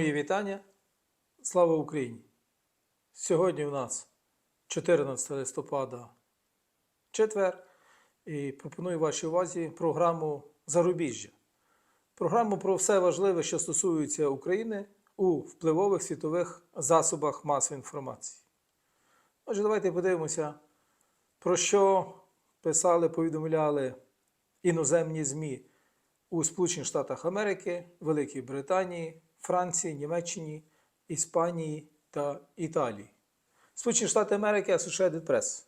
Мої вітання. Слава Україні! Сьогодні у нас 14 листопада, четвер, і пропоную вашій увазі програму Зарубіжжя. Програму про все важливе, що стосується України у впливових світових засобах масової інформації. Отже, давайте подивимося, про що писали, повідомляли іноземні ЗМІ у Сполучених Штатах Америки, Великій Британії, Франції, Німеччині, Іспанії та Італії. Сполучені Штати Америки Associated Press.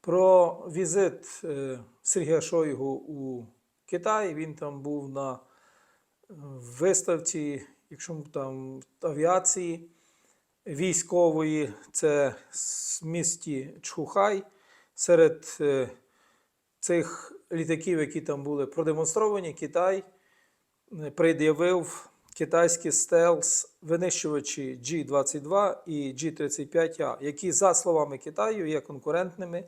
Про візит е, Сергія Шойгу у Китай. Він там був на е, виставці, якщо там авіації військової, це в місті Чхухай. Серед е, цих літаків, які там були продемонстровані, Китай пред'явив китайські стелс винищувачі G-22 і G-35A, які, за словами Китаю, є конкурентними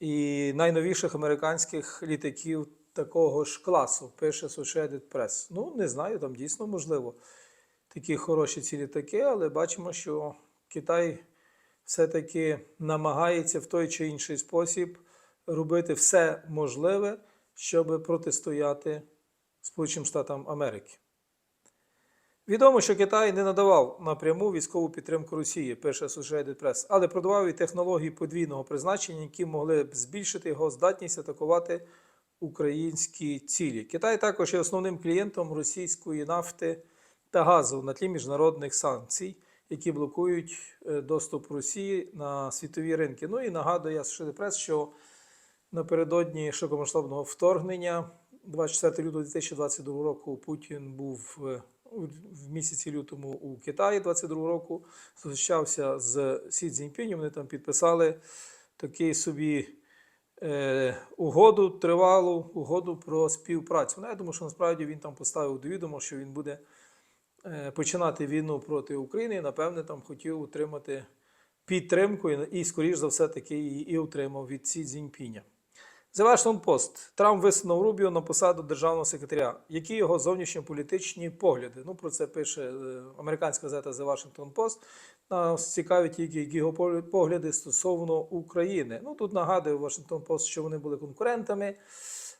і найновіших американських літаків такого ж класу, пише Associated Press. Ну, не знаю, там дійсно можливо такі хороші ці літаки, але бачимо, що Китай все-таки намагається в той чи інший спосіб робити все можливе, щоб протистояти Сполученим Штатам Америки. Відомо, що Китай не надавав напряму військову підтримку Росії, пише Associated Press, але продавав і технології подвійного призначення, які могли б збільшити його здатність атакувати українські цілі. Китай також є основним клієнтом російської нафти та газу на тлі міжнародних санкцій, які блокують е, доступ Росії на світові ринки. Ну і нагадує Associated Press, що напередодні широкомасштабного вторгнення 24 лютого 2022 року Путін був е, в місяці лютому у Китаї 22 року, зустрічався з Сі Цзіньпінем, вони там підписали такий собі е, угоду, тривалу угоду про співпрацю. Ну, я думаю, що насправді він там поставив до відома, що він буде е, починати війну проти України і, напевне, там хотів отримати підтримку і, і скоріш за все, таки її і отримав від Сі Цзіньпіня. Washington Post. Трамп висунув Рубіо на посаду державного секретаря. Які його зовнішньополітичні погляди? Ну, про це пише е, американська газета The Washington Post. Нас цікавить тільки які його погляди стосовно України. Ну, тут нагадує Washington Post, що вони були конкурентами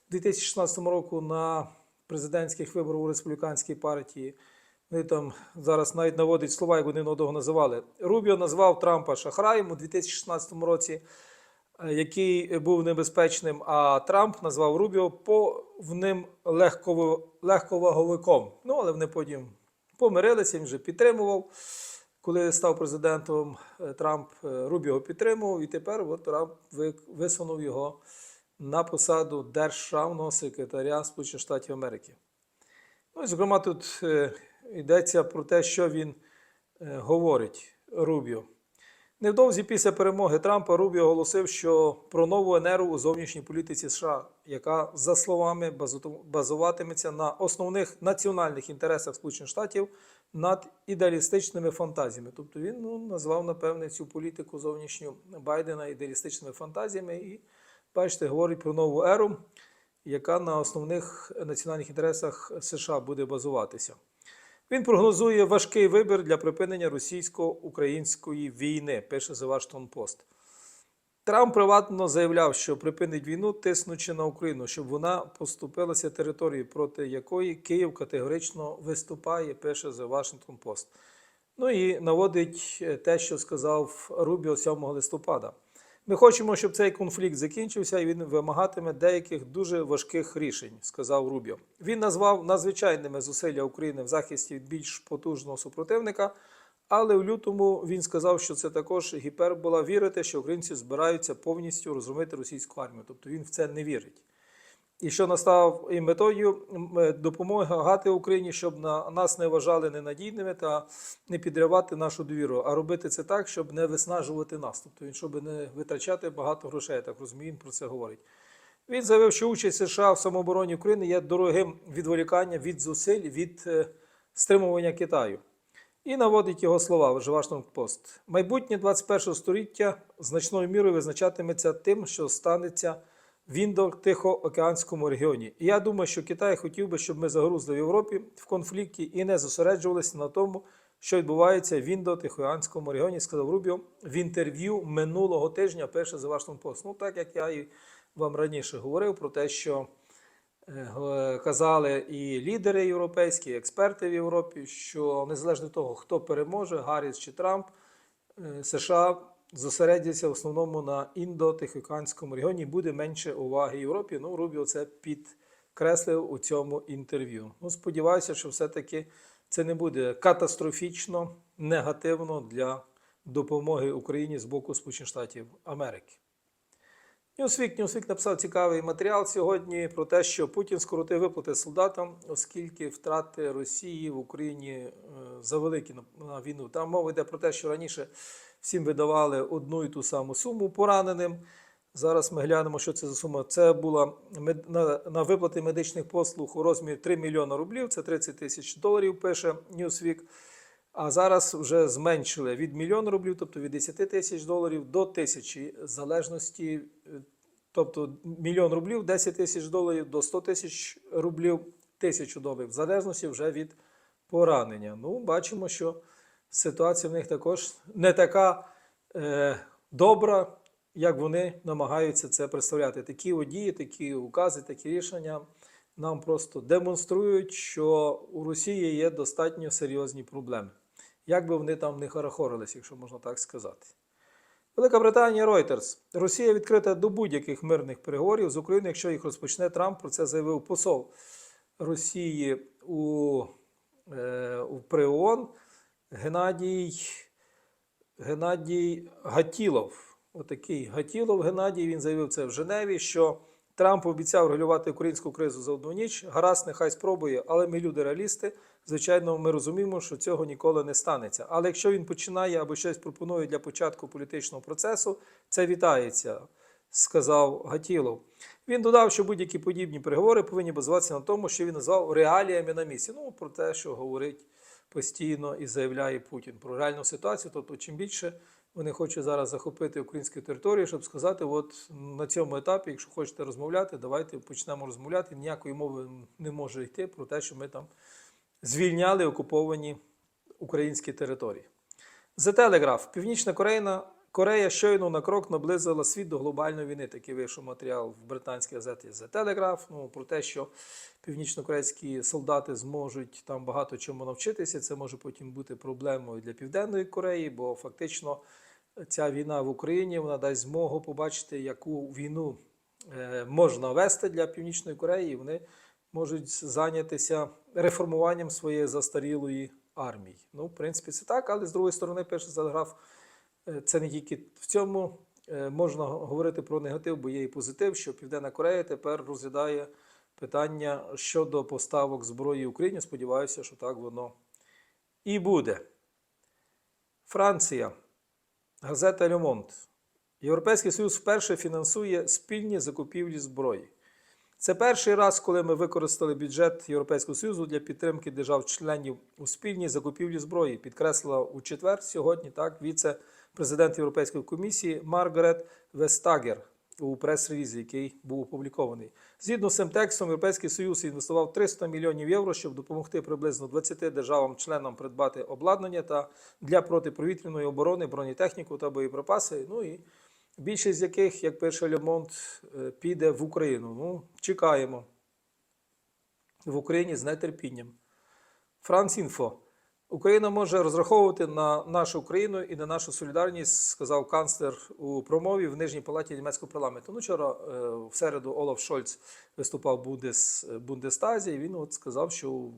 у 2016 року на президентських виборах у республіканській партії. Вони там зараз навіть наводять слова, як вони одного називали. Рубіо назвав Трампа шахраєм у 2016 році, який був небезпечним, а Трамп назвав Рубіо повним легковаговиком. Ну, але вони потім помирилися, він вже підтримував. Коли став президентом, е, Трамп е, Рубіо підтримував, і тепер от Трамп висунув його на посаду державного секретаря Сполучених Штатів Америки. Ну і, зокрема, тут е, йдеться про те, що він е, говорить Рубіо. Невдовзі після перемоги Трампа Рубіо оголосив, що про нову енеру у зовнішній політиці США, яка, за словами, базу- базуватиметься на основних національних інтересах Сполучених Штатів над ідеалістичними фантазіями. Тобто він ну, назвав, напевне, цю політику зовнішню Байдена ідеалістичними фантазіями і, бачите, говорить про нову еру, яка на основних національних інтересах США буде базуватися. Він прогнозує важкий вибір для припинення російсько-української війни, пише The Washington Post. Трамп приватно заявляв, що припинить війну, тиснучи на Україну, щоб вона поступилася територією, проти якої Київ категорично виступає, пише The Washington Post. Ну і наводить е, те, що сказав Рубіо 7 листопада. Ми хочемо, щоб цей конфлікт закінчився, і він вимагатиме деяких дуже важких рішень, сказав Рубіо. Він назвав надзвичайними зусилля України в захисті від більш потужного супротивника, але в лютому він сказав, що це також гіпербола вірити, що українці збираються повністю розгромити російську армію. Тобто він в це не вірить. І що настав і метою е, допомагати Україні, щоб на нас не вважали ненадійними та не підривати нашу довіру, а робити це так, щоб не виснажувати нас. Тобто він щоб не витрачати багато грошей, я так розумію, він про це говорить. Він заявив, що участь США в самообороні України є дорогим відволіканням від зусиль від е, стримування Китаю. І наводить його слова в Washington Post. Майбутнє 21 століття значною мірою визначатиметься тим, що станеться в Індо-Тихоокеанському регіоні. І я думаю, що Китай хотів би, щоб ми загрузли в Європі в конфлікті і не зосереджувалися на тому, що відбувається в Індо-Тихоокеанському регіоні, сказав Рубіо в інтерв'ю минулого тижня, перше за Вашингтон Пост. Ну, так як я і вам раніше говорив про те, що е, казали і лідери європейські, і експерти в Європі, що незалежно від того, хто переможе, Гарріс чи Трамп, е, США зосередяться в основному на індо-тихоокеанському регіоні, буде менше уваги Європі. Ну, Рубіо це підкреслив у цьому інтерв'ю. Ну, сподіваюся, що все-таки це не буде катастрофічно негативно для допомоги Україні з боку Сполучених Штатів Америки. Ньюсвік, Ньюсвік написав цікавий матеріал сьогодні про те, що Путін скоротив виплати солдатам, оскільки втрати Росії в Україні е, завеликі на- на війну. Там мова йде про те, що раніше всім видавали одну і ту саму суму пораненим. Зараз ми глянемо, що це за сума. Це була на, на виплати медичних послуг у розмірі 3 мільйона рублів, це 30 тисяч доларів, пише Newsweek. А зараз вже зменшили від мільйона рублів, тобто від 10 тисяч доларів до тисячі, залежності, е, тобто мільйон рублів, 10 тисяч доларів до 100 тисяч рублів, тисячу доларів, в залежності вже від поранення. Ну, бачимо, що ситуація в них також не така е, добра, як вони намагаються це представляти. Такі одії, такі укази, такі рішення нам просто демонструють, що у Росії є достатньо серйозні проблеми. Як би вони там не харахорились, якщо можна так сказати. Велика Британія Reuters. Росія відкрита до будь-яких мирних переговорів з Україною, якщо їх розпочне Трамп. Про це заявив посол Росії у, е, у при ООН Геннадій, Геннадій Гатілов. Отакий Гатілов Геннадій. Він заявив це в Женеві, що Трамп обіцяв регулювати українську кризу за одну ніч. Гаразд, нехай спробує, але ми люди реалісти. Звичайно, ми розуміємо, що цього ніколи не станеться. Але якщо він починає або щось пропонує для початку політичного процесу, це вітається, сказав Гатілов. Він додав, що будь-які подібні переговори повинні базуватися на тому, що він назвав реаліями на місці. Ну, про те, що говорить постійно і заявляє Путін про реальну ситуацію. Тобто, чим більше вони хочуть зараз захопити українську територію, щоб сказати, от на цьому етапі, якщо хочете розмовляти, давайте почнемо розмовляти. Ніякої мови не може йти про те, що ми там звільняли окуповані українські території. The Telegraph. Північна Корея, Корея щойно на крок наблизила світ до глобальної війни. Такий вийшов матеріал в британській газеті The Telegraph. Ну, про те, що північнокорейські солдати зможуть там багато чому навчитися. Це може потім бути проблемою для Південної Кореї, бо фактично ця війна в Україні вона дасть змогу побачити, яку війну е, можна вести для Північної Кореї. і Вони можуть зайнятися реформуванням своєї застарілої армії. Ну, в принципі, це так, але з другої сторони, перший телеграф це не тільки в цьому. Е, Можна говорити про негатив, бо є і позитив, що Південна Корея тепер розглядає питання щодо поставок зброї Україні. Сподіваюся, що так воно і буде. Франція. Газета Le Європейський Союз вперше фінансує спільні закупівлі зброї. Це перший раз, коли ми використали бюджет Європейського Союзу для підтримки держав-членів у спільній закупівлі зброї, підкреслила у четвер сьогодні так віце-президент Європейської комісії Маргарет Вестагер у прес-релізі, який був опублікований. Згідно з цим текстом, Європейський Союз інвестував 300 мільйонів євро, щоб допомогти приблизно 20 державам-членам придбати обладнання та для протиповітряної оборони, бронетехніку та боєприпаси. Ну і більшість з яких, як пише Лемонт, е, піде в Україну. Ну, чекаємо. В Україні з нетерпінням. Францінфо. Україна може розраховувати на нашу Україну і на нашу солідарність, сказав канцлер у промові в нижній палаті німецького парламенту. Ну, вчора е, в середу Олаф Шольц виступав в Бундес, Бундестазі, і він от сказав, що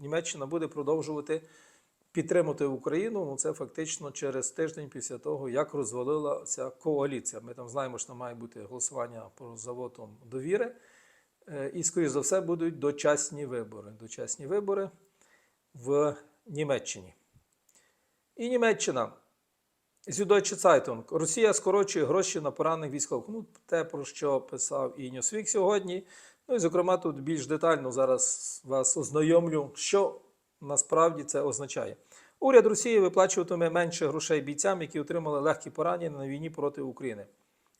Німеччина буде продовжувати підтримати Україну. Ну, це фактично через тиждень після того, як розвалила ця коаліція. Ми там знаємо, що там має бути голосування про заводом довіри. Е, І, скоріш за все, будуть дочасні вибори. Дочасні вибори в Німеччині. І Німеччина. Süddeutsche Zeitung. Росія скорочує гроші на поранених військових. Ну, те, про що писав і Ньюсвік сьогодні. Ну і, зокрема, тут більш детально зараз вас ознайомлю, що насправді це означає. Уряд Росії виплачуватиме менше грошей бійцям, які отримали легкі поранення на війні проти України.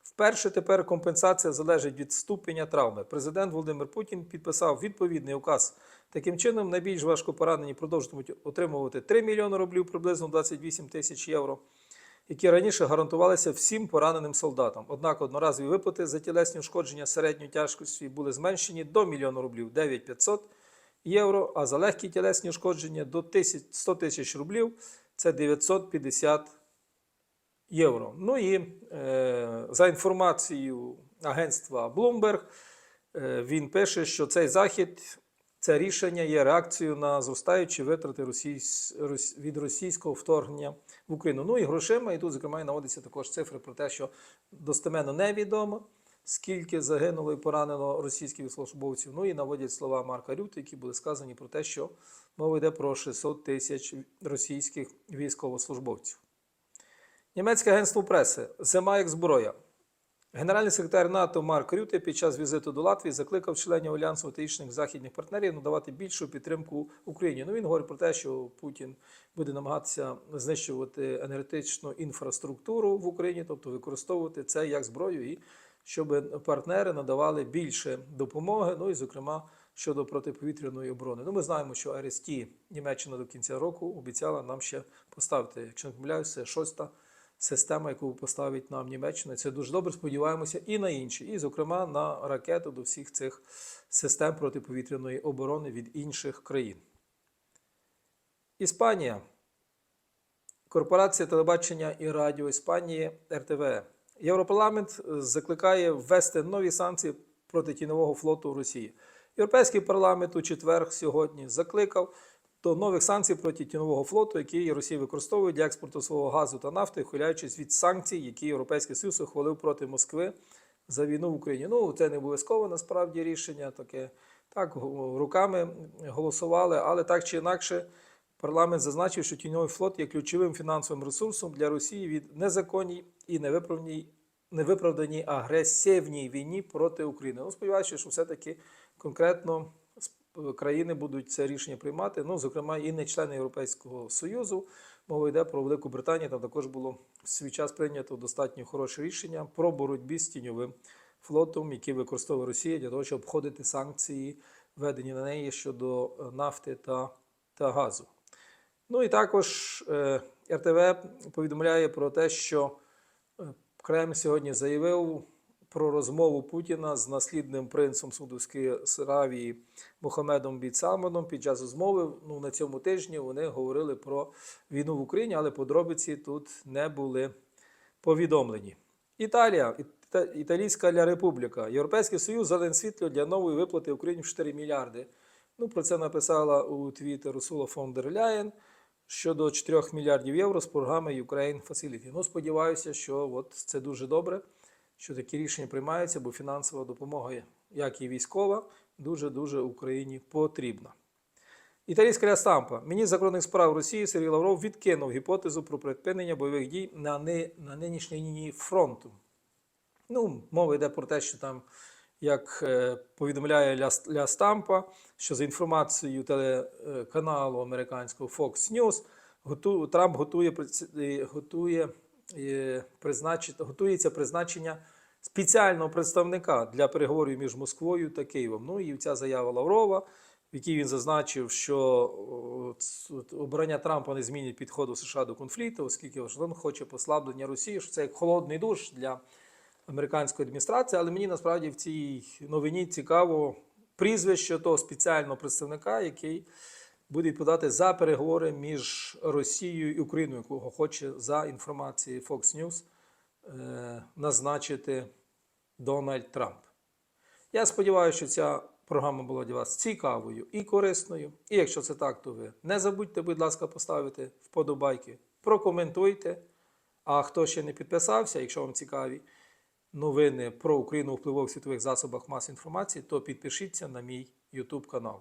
Вперше тепер компенсація залежить від ступеня травми. Президент Володимир Путін підписав відповідний указ. Таким чином, найбільш важко поранені продовжуватимуть отримувати 3 мільйони рублів, приблизно 28 тисяч євро, які раніше гарантувалися всім пораненим солдатам. Однак одноразові виплати за тілесні ушкодження середньої тяжкості були зменшені до мільйона рублів 9500 євро, а за легкі тілесні ушкодження до 1000 100 тисяч рублів це 950 євро. Ну і е, за інформацією агентства Bloomberg, е, він пише, що цей захід, це рішення є реакцією на зростаючі витрати російсь, рос- від російського вторгнення в Україну. Ну і грошима, і тут, зокрема, і наводяться також цифри про те, що достеменно невідомо. Скільки загинуло і поранено російських військовослужбовців. Ну і наводять слова Марка Рюти, які були сказані про те, що мова йде про 600 тисяч російських військовослужбовців. Німецьке агентство преси Зима як зброя. Генеральний секретар НАТО Марк Рюте під час візиту до Латвії закликав членів альянсу інших західних партнерів надавати більшу підтримку Україні. Ну він говорить про те, що Путін буде намагатися знищувати енергетичну інфраструктуру в Україні, тобто використовувати це як зброю, і щоб партнери надавали більше допомоги. Ну і зокрема щодо протиповітряної оборони. Ну ми знаємо, що РСТ Німеччина до кінця року обіцяла нам ще поставити, якщо не помиляюся, шоста система, яку поставить нам Німеччина. Це дуже добре. Сподіваємося і на інші, і, зокрема, на ракети до всіх цих систем протиповітряної оборони від інших країн. Іспанія. Корпорація телебачення і радіо Іспанії РТВ. Європарламент е, закликає ввести нові санкції проти тіньового флоту Росії. Європейський парламент у четвер сьогодні закликав до нових санкцій проти тіньового флоту, який Росія використовує для експорту свого газу та нафти, ухиляючись від санкцій, які Європейський Союз ухвалив проти Москви за війну в Україні. Ну, це не обов'язково насправді рішення таке. Так, руками голосували, але так чи інакше, парламент зазначив, що тіньовий флот є ключовим фінансовим ресурсом для Росії від незаконній і невиправданій агресивній війні проти України. Ну, сподіваюся, що все-таки конкретно країни будуть це рішення приймати. Ну, зокрема, і не члени Європейського Союзу. Мова йде про Велику Британію. Там також було в свій час прийнято достатньо хороше рішення про боротьбі з тіньовим флотом, який використовує Росія для того, щоб обходити санкції, введені на неї щодо е, нафти та, та газу. Ну і також е, РТВ повідомляє про те, що е, Кремль сьогодні заявив про розмову Путіна з наслідним принцем Саудовської Аравії Мохамедом Бід Під час розмови ну, на цьому тижні вони говорили про війну в Україні, але подробиці тут не були повідомлені. Італія, Іта- Італійська Ля Републіка. Європейський Союз зелене світло для нової виплати Україні в 4 мільярди. Ну, про це написала у твіттер Урсула фон дер Ляєн щодо 4 мільярдів євро з програми Ukraine Facility. Ну, сподіваюся, що от це дуже добре, що такі рішення приймаються, бо фінансова допомога, як і військова, дуже-дуже Україні потрібна. Італійська Ля Стампа. Міністр закордонних справ Росії Сергій Лавров відкинув гіпотезу про припинення бойових дій на, ни, на нинішній лінії фронту. Ну, мова йде про те, що там, як е, повідомляє Ля, Ля Стампа, що за інформацією телеканалу американського Fox News, готу, Трамп готує, е, готує, готується призначення спеціального представника для переговорів між Москвою та Києвом. Ну і ця заява Лаврова, в якій він зазначив, що обрання Трампа не змінить підходу США до конфлікту, оскільки Вашингтон хоче послаблення Росії, що це як холодний душ для американської адміністрації, але мені насправді в цій новині цікаво прізвище того спеціального представника, який буде відповідати за переговори між Росією і Україною, якого хоче за інформацією Fox News е, назначити Дональд Трамп. Я сподіваюся, що ця програма була для вас цікавою і корисною. І якщо це так, то ви не забудьте, будь ласка, поставити вподобайки, прокоментуйте. А хто ще не підписався, якщо вам цікаві новини про Україну у впливових світових засобах масової інформації, то підпишіться на мій YouTube канал.